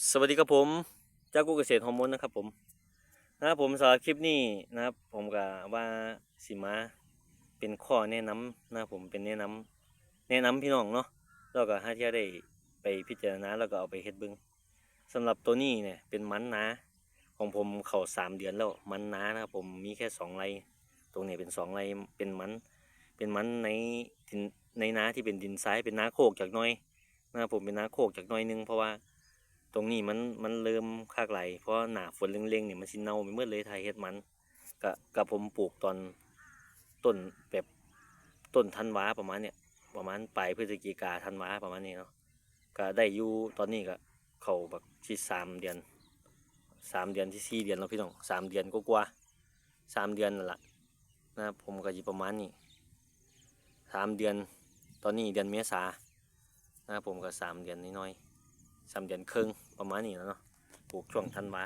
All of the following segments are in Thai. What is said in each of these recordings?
สวัสดีครับผมจ้ากกุเกษตรฮอร์โมนนะครับผมนะครับผมสำหรับคลิปนี้นะครับ ผมก็ว่าสิมาเป็นข้อแนะนำนะผมเป็นแนะนำแนะนำพี่น้องเนาะแล้วก็ให้ที่ได้ไปพิจารณาแล้วก็เอาไปเฮ็ดบิ่งสำหรับตัวนี้เนี่ยเป็นมันนาของผมเข้าสามเดือนแล้วมันนานะครับผมมีแค่สองไร่ตรงนี้เป็นสองไร่เป็นมัน เป็นมันในในนาที่เป็นดินทรายเป็นนาโคกจากน้อยนะครับผมเป็นนาโคกจากน้อยหนึงเพราะว่า ตรงนี้มันมันเริ่มคากไหลเพราะหนาฝนเร่งๆเนี่ยมันสิเน่าไปเมื่อเลยไทยเฮ็ดมันกะกับผมปลูกตอนต้นแบบต้นธันวาประมาณเนี่ยประมาณปลายพฤศจิกาธันวาประมาณนี้เนาะก็ได้อยู่ตอนนี้ก็เข้าแบบที่สามเดือนสามเดือนที่สี่เดือนแล้วพี่น้องสามเดือนก็กว่าสามเดือนนั่นแหละนะผมก็อยู่ประมาณนี้สามเดือนตอนนี้เดือนเมษานะผมก็สามเดือนน้อยๆ สามเดือนครึ่งประมาณนี้แล้วเนาะปลูกช่วงธันวา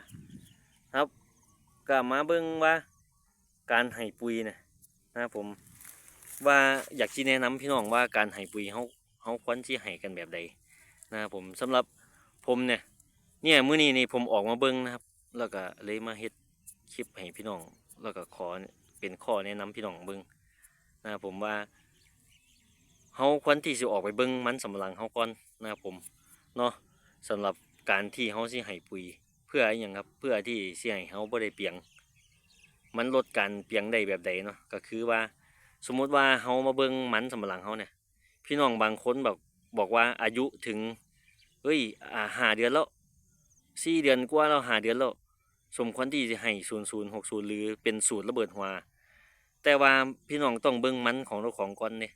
ครับก็มาเบิ่งว่าการให้ปุ๋ยนะนะผมว่าอยากที่แนะนำพี่น้องว่าการให้ปุ๋ยเขาเขาควรที่ให้กันแบบใดนะผมสำหรับผมเนี่ยเนี่ยมื้อนี้นี่ผมออกมาเบิ่งนะครับ แล้วก็เลยมาเฮ็ดคลิปให้พี่น้อง แล้วก็ขอเป็นข้อแนะนำพี่น้องเบิ่งนะผมว่าเฮาควรที่สิออกไปเบิ่งมันสำปะหลังเฮาก่อนนะครับผมเนาะ สำหรับการที่เขาสิให้ปุ๋ย เพื่ออย่างครับเพื่อที่สิให้เขาบ่ได้เปียง มันลดการเปียงได้แบบใดเนาะก็คือว่า สมมุติว่าเขามาเบิ่งมันสำปะหลังเขาเนี่ย พี่น้องบางคนแบบบอกว่าอายุถึงเฮ้ยอ่าหาเดือนแล้วสี่เดือนกว่าแล้วหาเดือนแล้วสมควรที่จะให้ศูนย์ศูนย์หกศูนย์หรือเป็นสูตรระเบิดหัวแต่ว่าพี่น้องต้องเบิ่งมันของเราของก่อนเนี่ย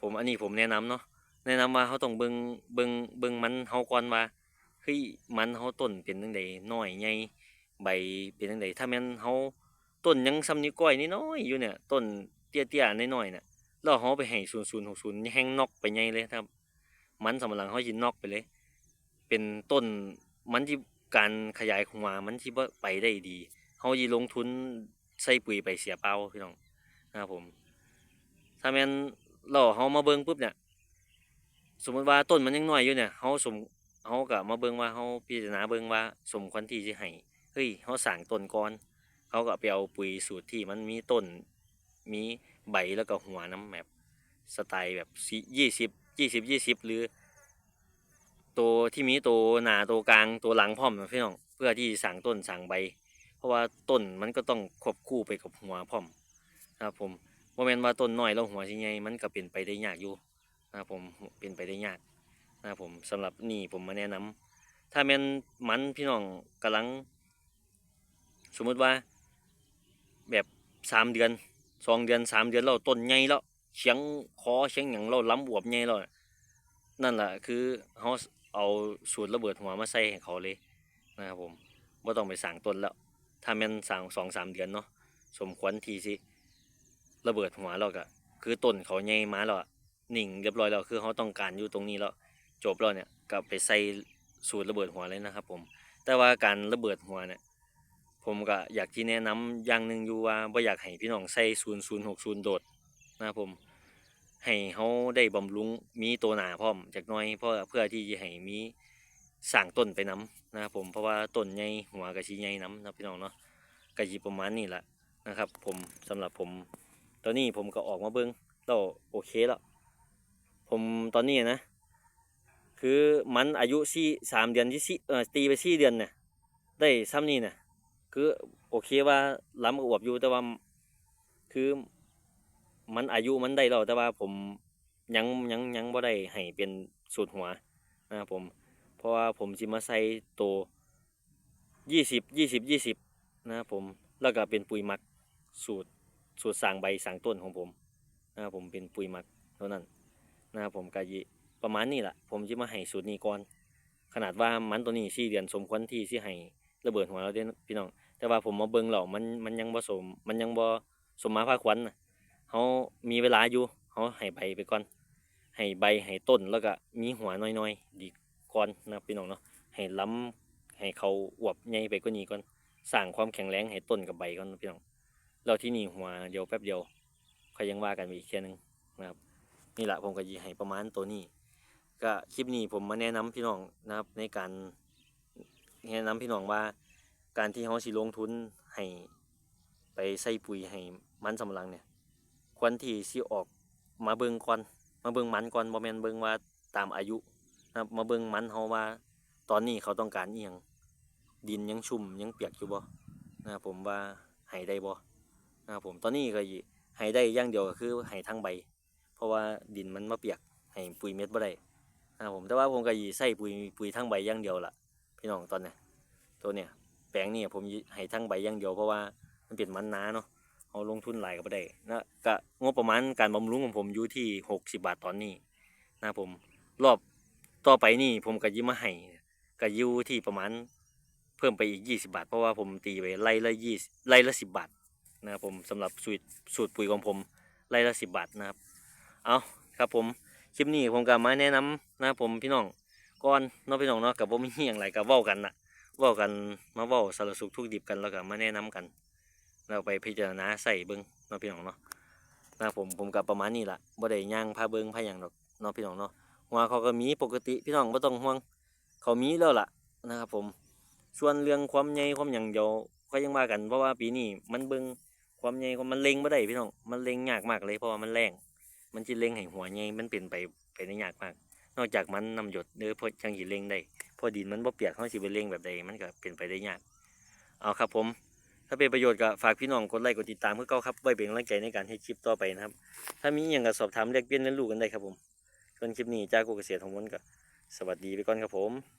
ผมอันนี้ผมแนะนำเนาะ แนะนำว่าเขาต้องเบิ่งเบิ่งเบิ่งมันเฮาก่อนว่าเฮ้ยมันเฮาต้นเป็นจังไดน้อยใหญ่ใบเป็นจังไดถ้าแม่นเฮาต้นยังซ้ำนิ้วก้อยน้อยอยู่เนี่ยต้นเตี้ยๆน้อยๆเนี่ยแล้วเฮาไปให้0060แห้งนอกไปใหญ่เลยครับ มันสำปะหลังเฮาสินอกไปเลย เป็นต้นมันที่การขยายของมามันสิบ่ไปได้ดีเฮาสิลงทุนใส่ปุ๋ยไปเสียเปล่าพี่น้องนะครับผม ถ้าแม่นเราเฮามาเบิ่งปุ๊บเนี่ย สมมติว่าต้นมันยังน้อยอยู่เนี่ยเฮาสมเฮาก็มาเบิ่งว่าเฮาพิจารณาเบิ่งว่าสมควรที่สิให้เฮ้ยเฮาสร้างต้นก่อนเขาก็ไปเอาปุ๋ยสูตรที่มันมีต้นมีใบแล้วก็หัวน้ำแบบสไตล์แบบยี่สิบยี่สิบยี่สิบหรือ ตัวที่มีตัวหนาตัวกลางตัวหลังพร้อมนะพี่น้องเพื่อที่สั่งต้นสั่งใบ เพราะว่าต้นมันก็ต้องควบคู่ไปกับหัวพร้อมนะครับผมโมเมนว่าต้นน้อยแล้วหัวสิใหญ่มันก็เป็นไปได้ยากอยู่ นะครับผมเป็นไปได้ยากนะครับผมสำหรับนี่ผมมาแนะนำถ้าแม่นมันพี่น้องกำลัง สมมุติว่า แบบสามเดือนสองเดือนสามเดือนเราต้นใหญ่แล้วเฉียงคอเฉียงหยังเราล้ำอวบใหญ่แล้วนั่นแหละคือเขาเอาสูตรระเบิดหัวมาใส่ให้เขาเลยนะครับผมว่าต้องไปสั่งต้นแล้ว ถ้าแม่นสั่งสองสามเดือนเนาะสมควรทีสิระเบิดหัวเราก็คือต้นเขาใหญ่มาแล้ว นิ่งเรียบร้อยแล้วคือเขาต้องการอยู่ตรงนี้แล้วจบแล้วเนี่ยก็ไปใส่สูตรระเบิดหัวเลยนะครับผมแต่ว่าการระเบิดหัวเนี่ยผมก็อยากที่แนะนำอย่างหนึ่งอยู่ว่าบ่อยากให้พี่น้องใส่ศูนย์ศูนย์หกศูนย์โดดนะครับผมให้เขาได้บำรุงมีตัวหนาพร้อมจากน้อยเพราะเพื่อที่จะให้มีสร้างต้นไปน้ำนะครับผมเพราะว่าต้นใหญ่หัวกระชีใหญ่น้ำนะพี่น้องเนาะกระชีประมาณนี้แหละนะครับผมสำหรับผมตอนนี้ผมก็ออกมาเบิ้งแล้วโอเคแล้ว ผมตอนนี้นะ คือมันอายุสี่สามเดือนที่สี่เออตีไปสี่เดือนเนี่ยได้ซ้ำนี่เนี่ยคือโอเคว่าล้ำอวบอยู่แต่ว่าคือมันอายุมันได้แล้วแต่ว่าผมยังยังยังบ่ได้ให้เป็นสูตรหัวนะครับผม เพราะว่าผมสิมาใส่ตัวยี่สิบยี่สิบยี่สิบนะครับผมแล้วก็เป็นปุ๋ยหมักสูตรสูตรสางใบสางต้นของผมนะครับผมเป็นปุ๋ยหมักเท่านั้น นะครับผมกะยิประมาณนี้แหละผมจะมาให้สูตรนี้ก่อน ขนาดว่ามันตัวนี้สี่เดือนสมควรที่สิให้ระเบิดหัวเราเด้พี่น้อง แต่ว่าผมมาเบิ่งแล้วมันมันยังบ่สม มันยังบ่สมมาภาควัญน่ะเขามีเวลาอยู่เขาให้ใบไปก่อน ให้ใบให้ต้นแล้วก็มีหัวน้อยๆดีก่อนนะพี่น้องเนาะให้ล้ำให้เขาอวบใหญ่ไปกว่านี้ก่อนสร้างความแข็งแรงให้ต้นกับใบก่อนพี่น้องแล้วที่นี่หัวเดียวแป๊บเดียวค่อยยังว่ากันอีกแค่นึงนะครับ นี่แหละผมก็ยีให้ประมาณตัวนี้ ก็คลิปนี้ผมมาแนะนำพี่น้องนะครับในการแนะนำพี่น้องว่า การที่เฮาสิลงทุนให้ไปใส่ปุ๋ยให้มันสำลังเนี่ยควรที่สิออกมาเบิ่งก่อนมาเบิ่งมันก่อนบ่แม่นเบิ่งว่าตามอายุนะครับมาเบิ่งมันเฮาว่า ตอนนี้เขาต้องการอีหยังดินยังชุ่มยังเปียกอยู่บ่นะครับผมว่าให้ได้บ่นะครับผมตอนนี้ก็สิให้ได้อย่างเดียวก็คือให้ทั้งใบ เพราะว่าดินมันมาเปียกให้ปุ๋ยเม็ดบ่ได้นะครับผมแต่ว่าผมก็สิใส่ปุ๋ยปุ๋ยทั้งใบอย่างเดียวล่ะพี่น้องตอนเนี้ยตัวเนี้ยแปลงนี่ผมให้ทั้งใบอย่างเดียวเพราะว่ามันเป็นมันนาเนาะเอาลงทุนหลายก็บ่ได้นะก็งบประมาณการบำรุงของผมอยู่ที่ 60 บาทตอนนี้นะผมรอบต่อไปนี่ผมก็ยิมาให้ก็อยู่ที่ประมาณเพิ่มไปอีก 20 บาท เพราะว่าผมตีไปไร่ละ20ไร่ละ 10 บาทนะครับผมสำหรับสูตรสูตรปุ๋ยของผมไร่ละ 10 บาทนะครับ เอาครับผมคลิปนี้ผมก็มาแนะนำนะครับผมพี่น้องก่อนเนาะพี่น้องเนาะกับว่ามีอย่างไรกับว้ากันนะว้ากันมาว้าสารสุขทุกดิบกันแล้วก็มาแนะนำกันแล้วไปพิจารณาใส่เบิ้งเนาะพี่น้องเนาะนะครับผมผมกับประมาณนี้ละบ่ได้ย่างพาเบิ้งพาหยังดอกเนาะพี่น้องเนาะว่าเขาก็มีปกติพี่น้องบ่ต้องห่วง เขามีแล้วล่ะนะครับผมส่วนเรื่องความใหญ่ความหยังเดียวก็ยังว่ากันเพราะว่าปีนี้มันเบิ่งความใหญ่ของมันเล็งบ่ได้พี่น้องมันเล็งยากมากเลยเพราะว่ามันแรง มันสิเล็งให้หัวใหญ่มันเป็นไปไปได้ยากมาก นอกจากมันนำหยดเด้อเพราะจังสิเล่งได้เพอดินมันบ่เปียกเฮาสิไปเล่งแบบใดมันก็เป็นไปได้ยากเอาครับผม ถ้าเป็นประโยชน์ก็ฝากพี่น้องกดไลค์กดติดตามเพื่อเก่าครับไว้เป็นกำลังใจในการให้คลิปต่อไปนะครับ ถ้ามีอย่างก็สอบถามเรียกเปลี่ยนเรียนรู้กันได้ครับผมส่วนคลิปนี้จากกูเกษตรของมนก็สวัสดีไปก่อนครับผม